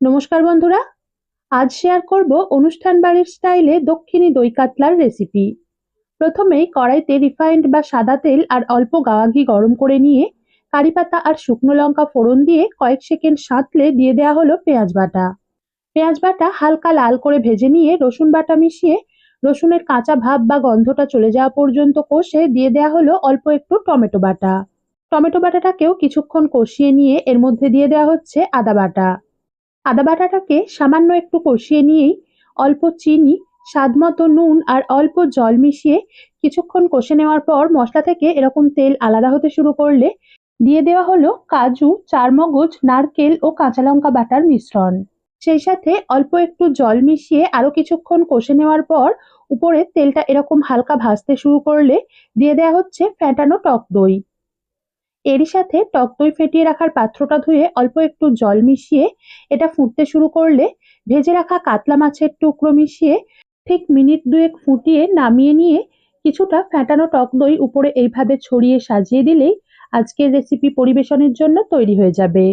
নমস্কার বন্ধুরা, আজ শেয়ার করব অনুষ্ঠান বাড়ির স্টাইলে দক্ষিণী দই কাতলার রেসিপি প্রথমেই কড়াইতে রিফাইন্ড বা সাদা তেল আর অল্প গাওয়া ঘি গরম করে নিয়ে কারি পাতা আর শুকনো লঙ্কা ফোড়ন দিয়ে কয়েক সেকেন্ড সাঁতলে দিয়ে দেওয়া হলো পেঁয়াজ বাটা। পেঁয়াজ বাটা হালকা লাল করে ভেজে নিয়ে রসুন বাটা মিশিয়ে রসুনের কাঁচা ভাব বা গন্ধটা চলে যাওয়া পর্যন্ত কষে দিয়ে দেওয়া হলো অল্প একটু টমেটো বাটা। টমেটো বাটাটাকেও কিছুক্ষণ কষিয়ে নিয়ে এর মধ্যে দিয়ে দেওয়া হচ্ছে আদা বাটা। আদা বাটাটাকে সামান্য একটু কষিয়ে নিয়েই অল্প চিনি স্বাদমতো নুন আর অল্প জল মিশিয়ে কিছুক্ষণ কষে নেওয়ার পর মশলা থেকে এরকম তেল আলাদা হতে শুরু করলে দিয়ে দেওয়া হলো কাজু, চারমগজ, নারকেল ও কাঁচা লঙ্কা বাটার মিশ্রণ। সেই সাথে অল্প একটু জল মিশিয়ে আরও কিছুক্ষণ কষে নেওয়ার পর উপরে তেলটা এরকম হালকা ভাজতে শুরু করলে দিয়ে দেওয়া হচ্ছে ফ্যাটানো টক দই। এরই সাথে টক দই ফেটিয়ে রাখার পাত্রটা ধুয়ে অল্প একটু জল মিশিয়ে এটা ফুটতে শুরু করলে ভেজে রাখা কাতলা মাছের টুকরো মিশিয়ে ঠিক মিনিট দুয়েক ফুটিয়ে নামিয়ে নিয়ে কিছুটা ফ্যাটানো টক দই উপরে এইভাবে ছড়িয়ে সাজিয়ে দিলেই আজকের রেসিপি পরিবেশনের জন্য তৈরি হয়ে যাবে।